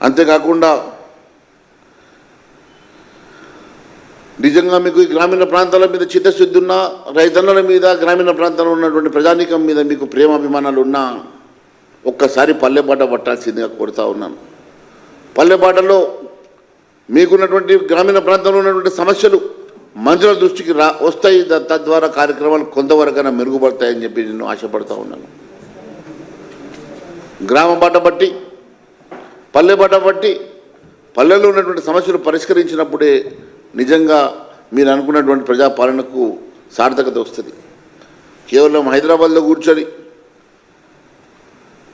అంతేకాకుండా నిజంగా మీకు ఈ గ్రామీణ ప్రాంతాల మీద చిత్తశుద్ధి ఉన్న రైతన్నల మీద గ్రామీణ ప్రాంతంలో ఉన్నటువంటి ప్రజానీకం మీద మీకు ప్రేమాభిమానాలు ఉన్నా ఒక్కసారి పల్లెబాట పట్టాల్సిందిగా కోరుతా ఉన్నాను. పల్లెబాటలో మీకున్నటువంటి గ్రామీణ ప్రాంతంలో ఉన్నటువంటి సమస్యలు మంత్రుల దృష్టికి రా వస్తాయి. తద్వారా కార్యక్రమాలు కొంతవరకైనా మెరుగుపడతాయని చెప్పి నేను ఆశపడతా ఉన్నాను. గ్రామ బాట బట్టి పల్లె బట్టి పల్లెల్లో ఉన్నటువంటి సమస్యలు పరిష్కరించినప్పుడే నిజంగా మీరు అనుకున్నటువంటి ప్రజాపాలనకు సార్థకత వస్తుంది. కేవలం హైదరాబాద్లో కూర్చొని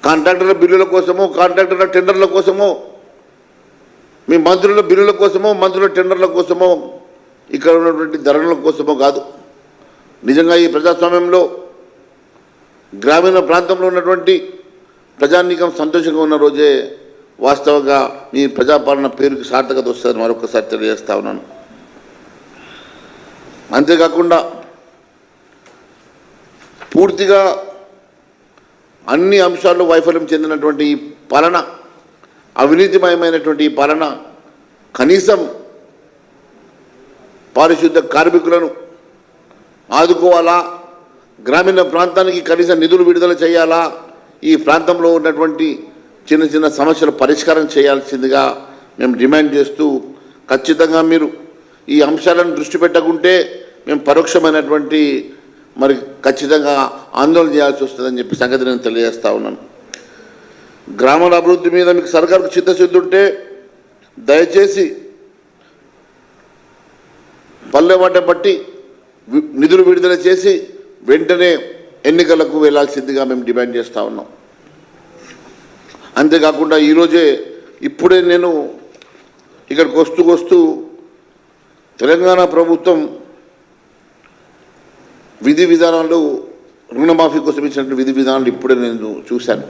కాంట్రాక్టర్ల బిల్లుల కోసమో కాంట్రాక్టర్ల టెండర్ల కోసమో మీ మంత్రుల బిల్లుల కోసమో మంత్రుల టెండర్ల కోసమో ఇక్కడ ఉన్నటువంటి ధరల కోసమో కాదు. నిజంగా ఈ ప్రజాస్వామ్యంలో గ్రామీణ ప్రాంతంలో ఉన్నటువంటి ప్రజానీకం సంతోషంగా ఉన్న రోజే వాస్తవంగా మీ ప్రజాపాలన పేరుకి సార్థకత వస్తుందని మరొకసారి తెలియజేస్తా ఉన్నాను. అంతేకాకుండా పూర్తిగా అన్ని అంశాల్లో వైఫల్యం చెందినటువంటి ఈ పాలన అవినీతిమయమైనటువంటి ఈ పాలన కనీసం పారిశుద్ధ కార్మికులను ఆదుకోవాలా? గ్రామీణ ప్రాంతానికి కనీసం నిధులు విడుదల చేయాలా? ఈ ప్రాంతంలో ఉన్నటువంటి చిన్న చిన్న సమస్యలు పరిష్కారం చేయాల్సిందిగా మేము డిమాండ్ చేస్తూ ఖచ్చితంగా మీరు ఈ అంశాలను దృష్టి పెట్టకుంటే మేము పరోక్షమైనటువంటి మరి ఖచ్చితంగా ఆందోళన చేయాల్సి వస్తుందని చెప్పి సంగతి నేను తెలియజేస్తా ఉన్నాను. గ్రామాల అభివృద్ధి మీద మీకు సర్కారుకు చిత్తశుద్ధి ఉంటే దయచేసి పల్లె వాట బట్టి నిధులు విడుదల చేసి వెంటనే ఎన్నికలకు వెళ్ళాల్సిందిగా మేము డిమాండ్ చేస్తూ ఉన్నాం. అంతేకాకుండా ఈరోజే ఇప్పుడే నేను ఇక్కడికి వస్తూ వస్తూ తెలంగాణ ప్రభుత్వం విధి విధానాలు రుణమాఫీ కోసం ఇచ్చినటువంటి విధి విధానాలు ఇప్పుడే నేను చూశాను.